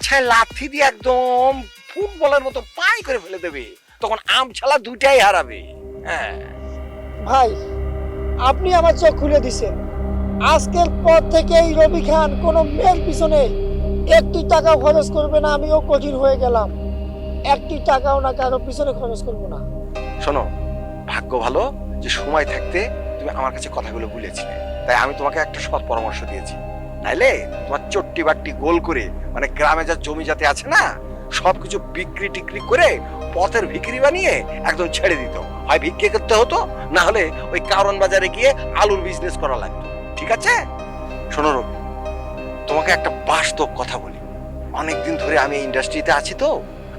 মাছায় লাথি দিয়ে একদম ফুটবলের মতো পাই করে ফেলে দেবে। তখন আম ছালা দুইটাই হারাবে। হ্যাঁ। ভাই আপনি আমার চোখ খুলে দিছেন। আজকের পর থেকে এই রবি খান কোনো মেয়ের পিছনে একটি টাকা খরচ করবে না আমিও কঠিন হয়ে গেলাম। একটি টাকাও না কারও পিছনে খরচ করব না। শোনো ভাগ্য ভালো যে সময় থাকতে তুমি আমার কাছে কথাগুলো বলেছিলে। তাই আমি তোমাকে একটা সৎ পরামর্শ দিয়েছি। নাইলে তোমার চট্টি বাট্টি গোল করে মানে গ্রামে যা জমি যাতে আছে না, সবকিছু বিক্রি টিক্রি করে পথের ভিক্রি বানিয়ে একদম ছেড়ে দিত। হয় ভিক্ষে করতে হতো, না হলে ওই কারণ বাজারে গিয়ে আলুর বিজনেস করা লাগতো। ঠিক আছে? শোনো রবি, তোমাকে একটা বাস্তব কথা বলি। অনেকদিন ধরে আমি ইন্ডাস্ট্রিতে আছি তো,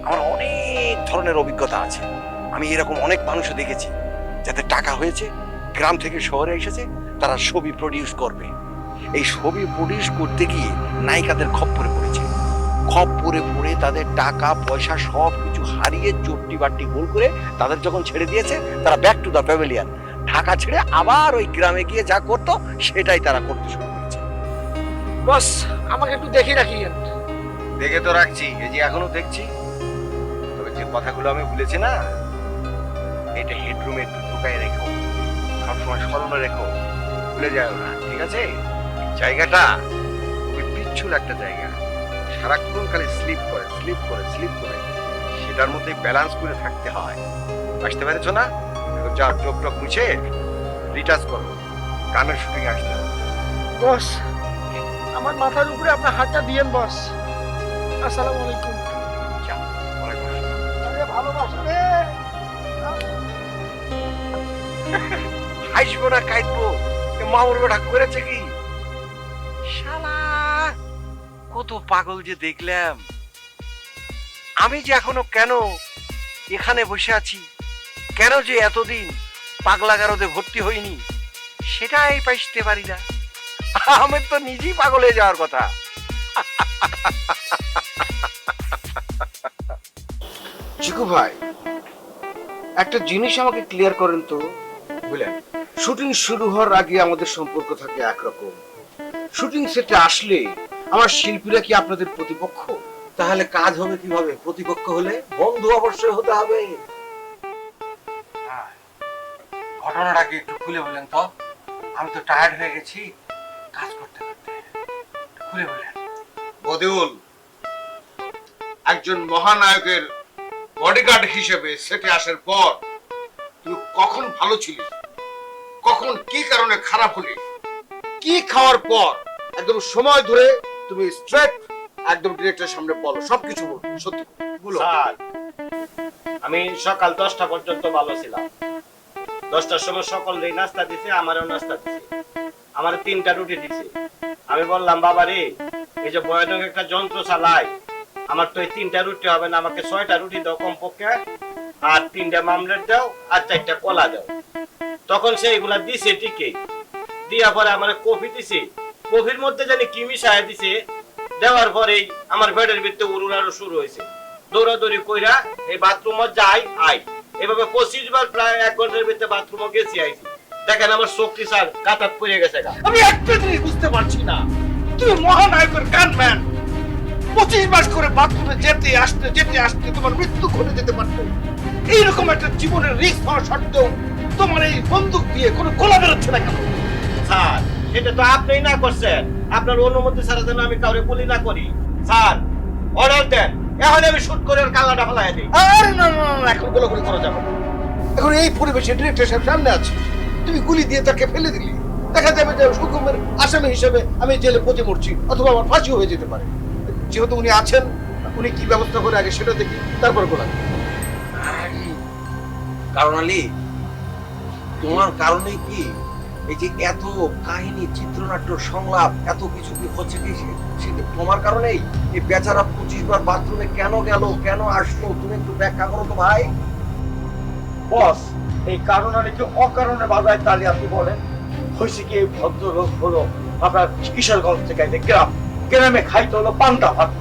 আমার অনেক ধরনের অভিজ্ঞতা আছে। আমি এরকম অনেক মানুষও দেখেছি যাতে টাকা হয়েছে, গ্রাম থেকে শহরে এসেছে, তারা ছবি প্রডিউস করবে। এই ছবি প্রডিউস করতে গিয়ে নায়িকাদের খপ্পরে পড়েছে। খপ্পরে পড়ে তাদের টাকা পয়সা সব কিছু হারিয়ে চট্টি বাট্টি গোল করে তাদের যখন ছেড়ে দিয়েছে তারা back to the pavilion Dhaka ছেড়ে আবার ওই গ্রামে গিয়ে যা করতো সেটাই তারা করতে শুরু করেছে। বস আমাকে একটু দেখে রাখি দেখে তো রাখছি এই যে এখনও দেখছি। তবে যে কথাগুলো আমি বলেছি না এটা হেডরুমে একটু ঢুকাই রেখো। সবসময় স্মরণে রেখো। ভুলে যাও না ঠিক আছে? জায়গাটা খুবই পিচ্ছুল একটা জায়গা। সারাক্ষণ খালি স্লিপ করে স্লিপ করে স্লিপ করে। সেটার মধ্যে ব্যালেন্স করে থাকতে হয়। আসতে পেরেছ না? যাও চোখ টোক মুছে রিটাচ করো। গানের শুটিং আসতে হবে। বস আমার মাথার উপরে আপনার হাতটা দিয়েন বস। আসসালামু আলাইকুম। যাও ওয়ালাইকুম আসসালাম। আরে ভালোবাসা রে। হাসবো না কাঁদবো। মামুর বেটা করেছে কি? কত পাগল যে দেখলাম। আমি যে এখনও কেন এখানে বসে আছি? কেন যে এতদিন পাগলা গারদে ভর্তি হইনি? সেটাই পাইতে পারি না। আমার তো নিজেই পাগল হয়ে যাওয়ার কথা। চিকু ভাই একটা জিনিস আমাকে ক্লিয়ার করেন তো। বুঝলেন শুটিং শুরু হওয়ার আগে আমাদের সম্পর্ক থাকে একরকম। শুটিং সেটে আসলে আমার শিল্পীরা কি আপনাদের প্রতিপক্ষ? তাহলে কাজ হবে কীভাবে? প্রতিপক্ষ হলে বন্ধু অবশ্যই হতে হবে। ঘটনাটা কি একটু খুলে বলেন তো? আমি তো টায়ার্ড হয়ে গেছি কাজ করতে করতে। খুলে বলেন। বদিউল একজন মহানায়কের বডিগার্ড হিসেবে সেটে আসার পর তুমি কখন ভালো ছিলে কখন কি কারণে খারাপ হলে? কি খাওয়ার পর? একদম সময় ধরে তুমি স্ট্রেট একদম ডিরেক্টরের সামনে বলো, সবকিছু বলো, সত্যি, বলো। স্যার, আমি সকাল দশটা পর্যন্ত ভালো ছিলাম। দশটার সময় সকল নাস্তা দিছে, আমারও নাস্তা দিছে। আমার তিনটা রুটি দিছে। আমি বললাম, বাবা রে, এই যে ভয়ানক একটা যন্ত্র চালাই, আমার তো এই তিনটা রুটি হবে না, আমাকে ছয়টা রুটি দাও কমপক্ষে, আর তিনটা মামলেট দাও, আর চারটা কলা দাও। তখন সে এগুলা দিছে ঠিকই। দিয়া পরে আমার কফি দিছে। কফির মধ্যে জানি কি মিশায় দিছে, দেওয়ার পরেই আমার পেটের ভিতরে উড়ুনারও শুরু হয়েছে। দৌড়াদৌড়ি কইরা এই বাথরুমে যাই, আই। এভাবে পঁচিশ বার প্রায় এক ঘণ্টার ভিতরে বাথরুমে গেছি, আইছি। দেখেন আমার শক্তি, স্যার কাতার পড়ে গেছে আমি একটা জিনিস বুঝতে পারছি না। তুমি মহানায়কের গানম্যান পঁচিশ মাস করে বাথরুমে যেতে, আসতে যেতে, আসতে তোমার মৃত্যু ঘটে যেতে পারতো। এইরকম একটা জীবনের রিস্ক হওয়া সত্ত্বেও তোমার এই বন্দুক দিয়ে কোনো গোলা বেরোচ্ছে না কেন? স্যার এটা তো আপনিই না করছেন। আপনার অনুমতি ছাড়া যেন আমি কাউরে বলি না করি। স্যার অর্ডার দেন। এখন আমি শুট করে ওর কালাটা ফেলাই দিই। আরে না না এখন গোলাগুলি করা যাবে এখন এই পরিবেশে ডিরেক্টর সাহেব সামনে আছে। তুমি গুলি দিয়ে তাকে ফেলে দিলি। দেখা যাবে যে হুকুমের আসামি হিসেবে আমি জেলে পচে মরছি অথবা আমার ফাঁসিও হয়ে যেতে পারে। যেহেতু উনি আছেন উনি কি ব্যবস্থা করে আগে সেটা দেখি তারপর গোলা কারণ আলী তোমার কারণে কি এই যে এত কাহিনী, চিত্রনাট্য, সংলাপ, এত কিছু কি হচ্ছে কি তোমার কারণেই? এই বেচারা পঁচিশ বার বাথরুমে কেন গেল, কেন আসলো? তুমি একটু ব্যাখ্যা করো তো ভাই। বস, এই কারণ আর কি অকারণে বাজায় তালি আপনি বলেন। হয়েছে কি এই ভদ্রলোক হলো আপনার কিশোরগঞ্জ থেকে এই গ্রাম। গ্রামে খাইতে হলো পান্তা ভাত।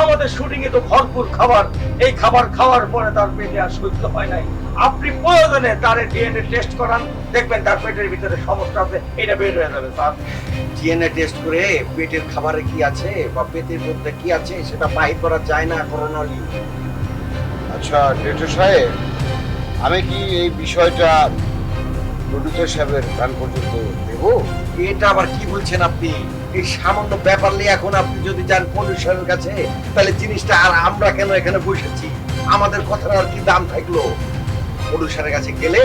আমাদের শুটিং এ তো ভরপুর খাবার। এই খাবার খাওয়ার পরে তার পেটে আর সহ্য হয় নাই। আপনি প্রয়োজনে তার ডিএনএ টেস্ট করান। দেখবেন তার পেটের ভিতরে সমস্যা আছে। এটা বের হয়ে যাবে স্যার। ডিএনএ টেস্ট করে পেটের খাবারে কি আছে বা পেটের মধ্যে কি আছে সেটা বাহির করা যায় না করোনালি আচ্ছা ডিরেক্টর সাহেব আমি কি এই বিষয়টা প্রডিউসার সাহেবের গান পর্যন্ত দেব? এটা আবার কি বলছেন আপনি? এই সামান্য ব্যাপার নিয়ে এখন আপনি যদি যান পলিউশনের কাছে তাহলে জিনিসটা আর আমরা কেন এখানে বসেছি? আমাদের কথার আর কি দাম থাকল? পলিউশনের কাছে গেলে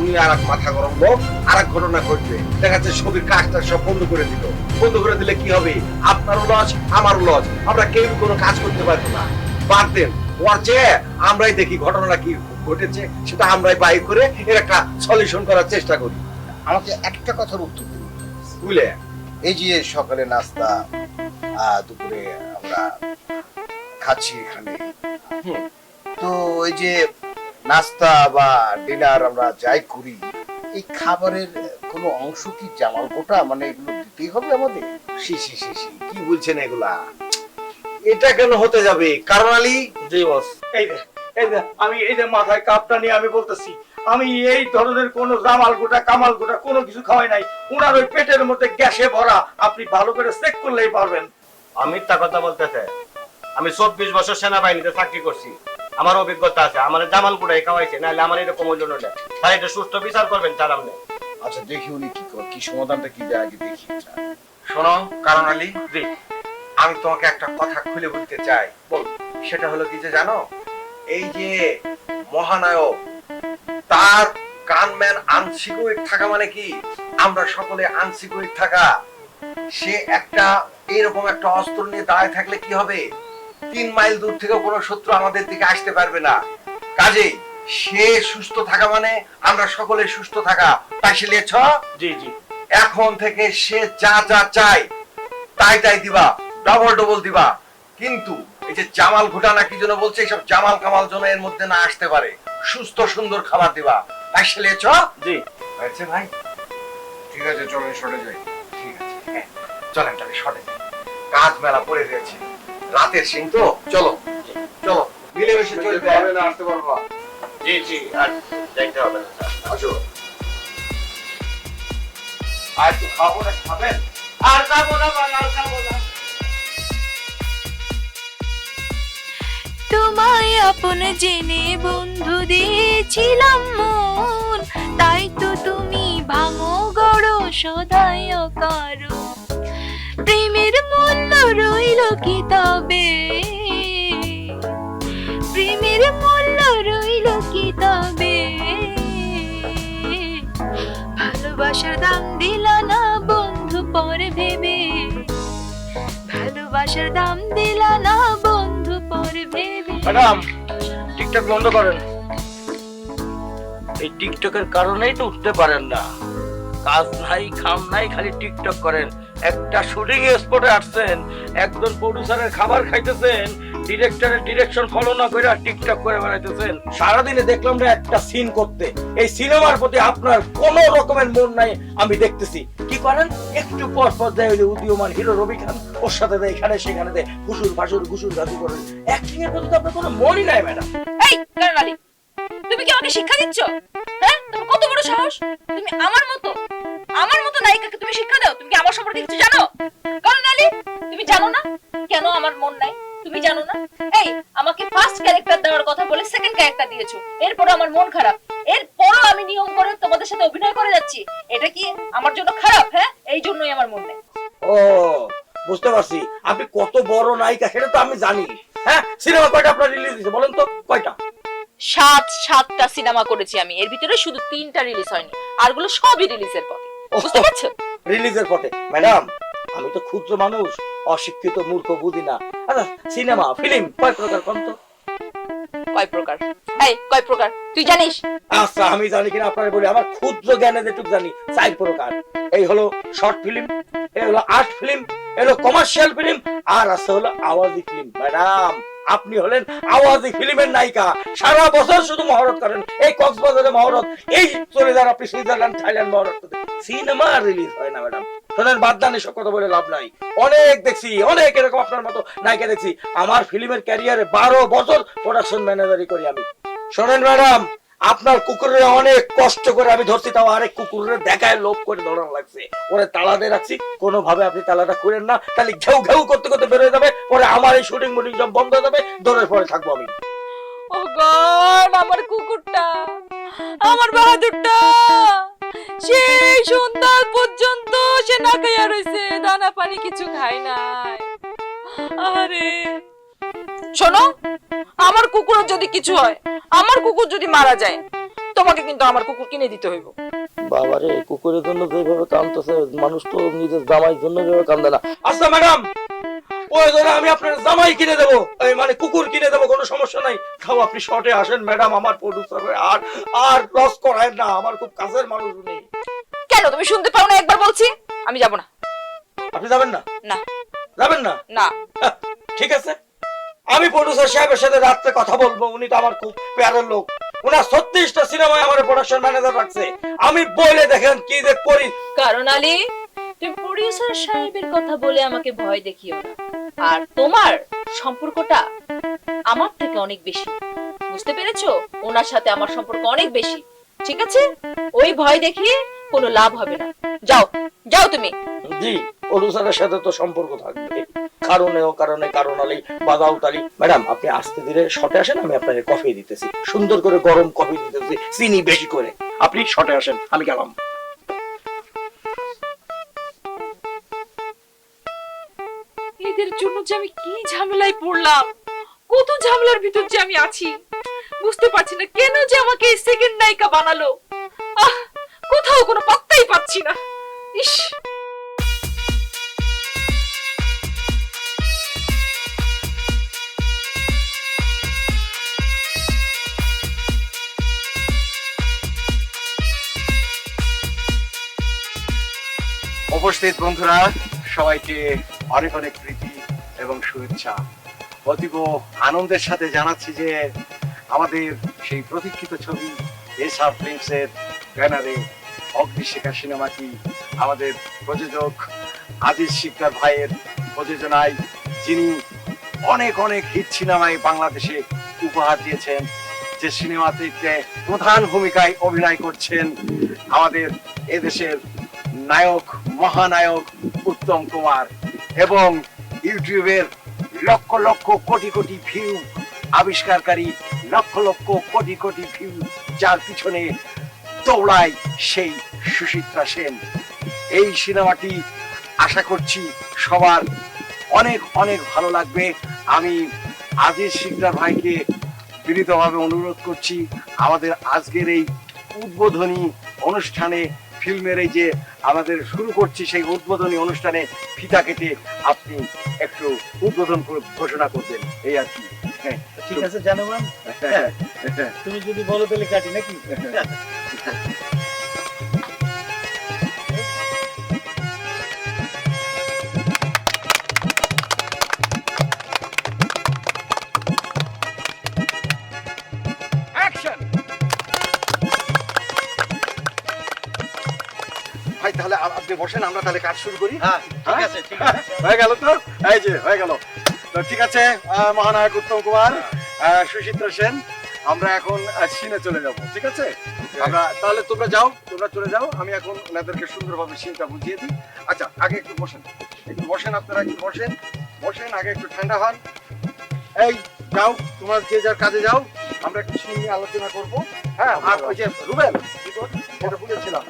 উনি আর এক মাথা গরম লোক আর এক ঘটনা ঘটবে। দেখা যাচ্ছে ছবির কাজটা সব বন্ধ করে দিল। বন্ধ করে দিলে কি হবে? আপনারও লস আমারও লস আমরা কেউ কোনো কাজ করতে পারব না। বাদ দেন ওর চেয়ে আমরাই দেখি ঘটনাটা কি ঘটেছে সেটা আমরাই বাইর করে এর একটা সলিউশন করার চেষ্টা করি। আমাকে একটা কথার উত্তর দিন। বুঝলে এই যে সকালে নাস্তা দুপুরে আমরা খাচ্ছি এখানে। তো ওই যে নাস্তা বা ডিনার আমরা যাই করি এই খাবারের কোনো অংশ কি জামাল গোটা? মানে এগুলো দিতেই হবে আমাদের? সি সি সি সি কি বলছেন এগুলা? এটা কেন হতে যাবে? কারণ আলী? জি বস। এই এই আমি এই যে মাথায় কাপটা নিয়ে আমি বলতেছি আমি এই ধরনের কোন জামাল গোটা কামাল গোটা কোনো কিছু খাওয়াই নাই। উনার ওই পেটের মধ্যে গ্যাসে ভরা। আপনি ভালো করে চেক করলেই পারবেন। আমি মিথ্যা কথা বলতেছে। আমি চব্বিশ বছর সেনাবাহিনীতে চাকরি করছি। আমার অভিজ্ঞতা আছে। আমার জামাল কুড়াই খাওয়াইছে নাহলে আমার এরকম হইল না। তাই এটা সুস্থ বিচার করবেন চার আপনি। আচ্ছা দেখি উনি কি করে, কি সমাধানটা কি দেয় আগে দেখি। শোনো কারণ আলী জি। আমি তোমাকে একটা কথা খুলে বলতে চাই। বল সেটা হলো কি যে জানো? এই যে মহানায়ক তার গানম্যান আনসিকিউর থাকা মানে কি? আমরা সকলে আনসিকিউর থাকা। সে একটা এরকম একটা অস্ত্র নিয়ে দাঁড়ায় থাকলে কি হবে? তিন মাইল দূর থেকে কোনো শত্রু আমাদের দিকে আসতে পারবে না। কাজেই সে সুস্থ থাকা মানে আমরা সকলে সুস্থ থাকা। তাই সে লিয়েছ জি জি। এখন থেকে সে যা যা চায় তাই তাই দিবা। ডবল ডবল দিবা। কিন্তু এই যে জামাল ঘুটানা কি জন্য বলছে এইসব জামাল কামাল যেন এর মধ্যে না আসতে পারে। সুস্থ সুন্দর খাবার দিবা। তাই সে লিয়েছ জি। হয়েছে ভাই? ঠিক আছে চলেন সরে যাই। ঠিক আছে চলেন তাহলে সরে যাই। কাজ মেলা পড়ে রয়েছে রাতের সিং তো? চলো চলো মিলেমিশে না আসতে পারব জি জি আর দেখতে হবে না আসো। আর একটু খাব না খাবেন? আর খাব না বাবা, আপন জেনে বন্ধু দিয়েছিলাম মন। তাই তো তুমি ভাঙো গড়ো সদায় করো প্রেমের মূল্য রইল কি তবে? প্রেমের মূল্য রইল কি তবে? ভালোবাসার দাম দিল না বন্ধু পরে ভেবে। ভালোবাসার দাম দিল ম্যাডাম, টিকটক বন্ধ করেন। এই টিকটকের কারণেই তো উঠতে পারেন না। কাজ নাই খাম নাই, খালি টিকটক করেন। একটা শুটিং স্পটে আসছেন, একজন প্রডিউসারের খাবার খাইতেছেন ডিরেক্টরের ডিরেকশন ফলো না করে টিকটক করে বেড়াইতেছেন। সারাদিনে দেখলাম না একটা সিন করতে। এই সিনেমার প্রতি আপনার কোন রকমের মন নাই, আমি দেখতেছি। কি করেন? একটু পর পর দেয় ওই উদীয়মান হিরো রবি খান, ওর সাথে দেয়, এখানে সেখানে দেয়, হুসুর ফাসুর ঘুসুর ঘাসু করেন। অ্যাক্টিং এর প্রতি তো আপনার কোনো মনই নাই ম্যাডাম এই কারণালি তুমি কি আমাকে শিক্ষা দিচ্ছ? হ্যাঁ? তোমার কত বড় সাহস? তুমি আমার মতো আমার মতো নায়িকাকে তুমি শিক্ষা দাও? তুমি কি আমার সম্পর্কে কিছু জানো? কারণালি তুমি জানো না কেন আমার মন নাই? তুমি জানো না? এই আমাকে ফার্স্ট ক্যারেক্টার দেওয়ার কথা বলে সেকেন্ড ক্যারেক্টার দিয়েছ। এরপর আমার মন খারাপ। এরপরও আমি নিয়ম করে তোমাদের সাথে অভিনয় করে যাচ্ছি। এটা কি আমার জন্য খারাপ হ্যাঁ? এই জন্যই আমার মন নেই। ও বুঝতে পারছি। আপনি কত বড় নায়িকা সেটা তো আমি জানি। হ্যাঁ সিনেমা কয়টা আপনার রিলিজ দিয়েছে বলেন তো? কয়টা? সাত সাতটা সিনেমা করেছি আমি। এর ভিতরে শুধু তিনটা রিলিজ হয়নি। আরগুলো সবই রিলিজের পথে। বুঝতে পারছ? রিলিজের পথে। ম্যাডাম আমি তো ক্ষুদ্র মানুষ অশিক্ষিত মূর্খ বুঝি না। আচ্ছা সিনেমা ফিল্ম কয় প্রকার কোন তো? কয় প্রকার? এই কয় প্রকার? তুই জানিস? আচ্ছা আমি জানি কিনা আপনার বলি আমার ক্ষুদ্র জ্ঞানে যেটুকু জানি চার প্রকার। এই হলো শর্ট ফিল্ম এই হলো আর্ট ফিল্ম এই হলো কমার্শিয়াল ফিল্ম আর আছে হলো আওয়াজি ফিল্ম ম্যাডাম আপনি হলেন আওয়াজি ফিল্মের নায়িকা। সারা বছর শুধু মহরত করেন। এই কক্সবাজারে মহরত এই চলে যান আপনি সুইজারল্যান্ড থাইল্যান্ড মহরত সিনেমা রিলিজ হয় না ম্যাডাম। শোনেন, বাদ এসব কথা বলে লাভ নাই। অনেক দেখছি, অনেক এরকম আপনার মতো নায়িকা দেখছি। আমার ফিল্মের ক্যারিয়ারে বারো বছর প্রোডাকশন ম্যানেজারি করি আমি। শোনেন ম্যাডাম আপনার অনেক কষ্ট করে আমি ধরছি, তাও আরেক কুকুরের দেখায় লোভ করে ধরানো লাগছে। ওরে তালা দিয়ে রাখছি, কোনোভাবে আপনি তালাটা করেন না তাহলে ঘেউ ঘেউ করতে করতে বেরোয় যাবে, পরে আমার এই শুটিং মুটিং সব বন্ধ হয়ে যাবে, দৌড়ের পরে থাকব আমি। ও গড, আমার কুকুরটা, আমার বাহাদুরটা, সেই পর্যন্ত সে না খাইয়া রইছে দানা পানি কিছু খাই নাই আরে, শোনো, আমার কুকুর যদি কিছু হয়, আমার কুকুর যদি মারা যায়, তোমাকে কিন্তু আমার কুকুর কিনে দিতে হইব। বাবারে, কুকুরের জন্য যেভাবে কান্দতেছে, মানুষ তো নিজের জামাইয়ের জন্য যেভাবে কান্দে না। আচ্ছা ম্যাডাম ওই ধরে আমি আপনার জামাই কিনে দেবো। মানে কুকুর কিনে দেবো কোনো সমস্যা নাই। খাও আপনি শর্টে আসেন ম্যাডাম আমার প্রডিউসার আর আর লস করায় না আমার খুব কাছের মানুষ উনি। কেন তুমি শুনতে পাও না একবার বলছি? আমি যাব না। আপনি যাবেন না? না। যাবেন না? না। হ্যাঁ, ঠিক আছে। আমি প্রডিউসার সাহেবের সাথে রাত্রে কথা বলব উনি তো আমার খুব প্যারের লোক। ওনার ছত্রিশটা সিনেমায় আমার প্রোডাকশন ম্যানেজার রাখছে। আমি বলে দেখেন কি যে করি। কারণ আলী তুমি প্রডিউসার সাহেবের কথা বলে আমাকে ভয় দেখিও না। আর তোমার সম্পর্কটা আমার থেকে অনেক বেশি। বুঝতে পেরেছ? ওনার সাথে আমার সম্পর্ক অনেক বেশি। ঠিক আছে? ওই ভয় দেখিয়ে কোনো লাভ হবে না। যাও যাও তুমি। জি প্রডিউসারের সাথে তো সম্পর্ক থাকবে। কারণে ও কারণে কারণ আলী, বাধা উতালি। ম্যাডাম, আপনি আসতে ধীরে শটে আসেন, আমি আপনাকে কফি দিতেছি। সুন্দর করে গরম কফি দিতেছি, চিনি বেশি করে। আপনি শটে আসেন, আমি গেলাম। যে আমি কি ঝামেলায় পড়লাম? কত ঝামেলার ভিতর যে আমি আছি? বুঝতে পারছি না কেন যে আমাকে সেকেন্ড নায়িকা বানালো। আহ, কোথাও কোনো পাত্তাই পাচ্ছি না। ইস। উপস্থিত বন্ধুরা, সবাইকে অনেক অনেক এবং শুভেচ্ছা। অতীব আনন্দের সাথে জানাচ্ছি যে আমাদের সেই প্রতীক্ষিত ছবি এসআর ফিল্মসের ব্যানারে অগ্নিশিখা সিনেমাটি আমাদের প্রযোজক আজিজ শিকদার ভাইয়ের প্রযোজনায়, যিনি অনেক অনেক হিট সিনেমায় বাংলাদেশে উপহার দিয়েছেন, যে সিনেমাটিতে প্রধান ভূমিকায় অভিনয় করছেন আমাদের এদেশের নায়ক, মহানায়ক উত্তম কুমার এবং ইউটিউবের লক্ষ লক্ষ কোটি কোটি ভিউ আবিষ্কারকারী লক্ষ লক্ষ কোটি কোটি ভিউ যার পিছনে দৌড়ায় সেই সুচিত্রা সেন। এই সিনেমাটি আশা করছি সবার অনেক অনেক ভালো লাগবে। আমি আজিজ শিকদার ভাইকে বিনীতভাবে অনুরোধ করছি, আমাদের আজকের এই উদ্বোধনী অনুষ্ঠানে ফিল্মের এই যে আমাদের শুরু করছি সেই উদ্বোধনী অনুষ্ঠানে ফিতা কেটে আপনি একটু উদ্বোধন ঘোষণা করবেন এই আর কি। হ্যাঁ, ঠিক আছে জানোমান। হ্যাঁ, তুমি যদি বলো তাহলে কাটি নাকি? বসেন আমরা তাহলে কাজ শুরু করি। হ্যাঁ ঠিক আছে ঠিক আছে। হয়ে গেল তো? এই যে হয়ে গেল। তো ঠিক আছে মহানায়ক উত্তম কুমার সুচিত্রা সেন আমরা এখন সিনে চলে যাব ঠিক আছে? আমরা তাহলে তোমরা যাও তোমরা চলে যাও আমি এখন ওনাদেরকে সুন্দরভাবে সিনটা বুঝিয়ে দিই। আচ্ছা আগে একটু বসেন একটু বসেন আপনারা একটু বসেন বসেন আগে একটু ঠান্ডা হন। এই যাও তোমার যে যার কাজে যাও আমরা একটু সিন নিয়ে আলোচনা করব। হ্যাঁ আর ওই যে রুবেল? যেটা বলেছিলাম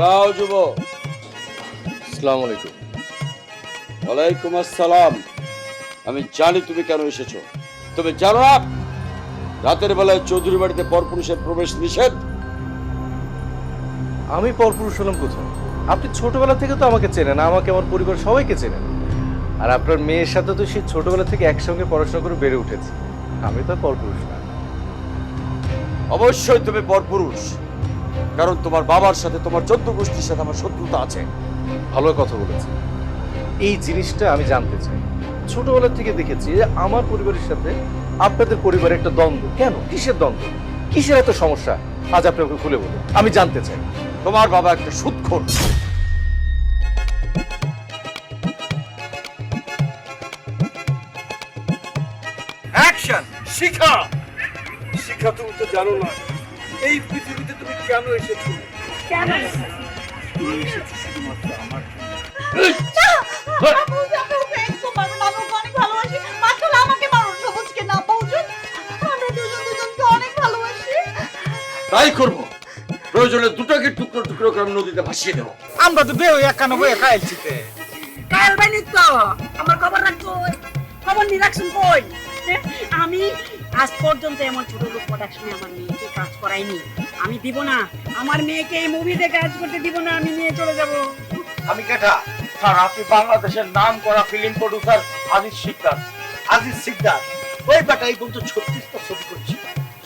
দাঁড়াও যুব। আসসালামু আলাইকুম। ওয়ালাইকুম আসসালাম। আমি জানি তুমি কেন এসেছ। তবে জানো না রাতের বেলায় চৌধুরী বাড়িতে পরপুরুষের প্রবেশ নিষেধ। আমি পরপুরুষ হলাম কোথাও আপনি ছোটবেলা থেকে তো আমাকে চেনেন আমাকে আমার পরিবার সবাইকে চেনেন। আর আপনার মেয়ের সাথে তো সেই ছোটবেলা থেকে একসঙ্গে পড়াশোনা করে বেড়ে উঠেছে। আমি তো পরপুরুষ না। অবশ্যই তুমি পরপুরুষ। কারণ তোমার বাবার সাথে তোমার চোদ্দ গোষ্ঠীর সাথে আমার শত্রুতা আছে। ভালো কথা বলেছেন এই জিনিসটা আমি জানতে চাই। ছোটবেলা থেকে দেখেছি যে আমার পরিবারের সাথে আপনাদের পরিবারের একটা দ্বন্দ্ব। কেন? কিসের দ্বন্দ্ব? কিসের এত সমস্যা? আজ আপনি আমাকে খুলে বলুন। আমি জানতে চাই। তোমার বাবা একটা সুৎখোর। অ্যাকশন শিখা! শিক্ষা তুমি তো জানো না। এই পৃথিবীতে তুমি কেন এসেছ? কেন তুমি এসেছ শুধুমাত্র আমার তাই করব। প্রয়োজনে দুটোকে টুকরো টুকরো করে নদীতে ভাসিয়ে দেবো। আমরা তো দেহ একানব্বই খাইছি কাল বানি তো আমার খবর রাখতো খবর নিয়ে রাখছেন কই? হ্যাঁ? আমি আজ পর্যন্ত এমন ছোট লোক প্রোডাকশনে আমার মেয়েকে কাজ করাইনি আমি দিব না। আমার মেয়েকে এই মুভিতে কাজ করতে দিব না। আমি নিয়ে চলে যাব। আমি কেটা স্যার, আপনি বাংলাদেশের নাম করা ফিল্ম প্রডিউসার আজিজ শিকদার। আজিজ সিকদার ওই বেটা এই বলতো ছত্রিশটা ছবি করছি।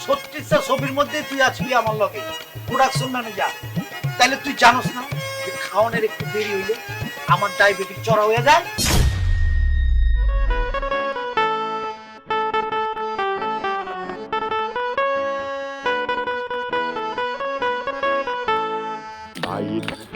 ছত্রিশটা ছবির মধ্যে তুই আছিলি আমার লগে। প্রোডাকশন ম্যানেজার তাহলে তুই জানোস না যে খাওয়ানোর একটু দেরি হইলে আমার ডায়াবেটিক চড়া হয়ে যায়।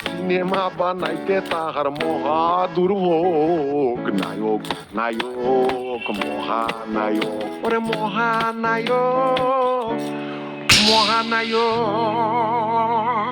সিনেমা বানাইতে তাহার মহা দুর্ভোগ নায়ক নায়ক মহানায়ক ওরে মহানায়ক মহানায়ক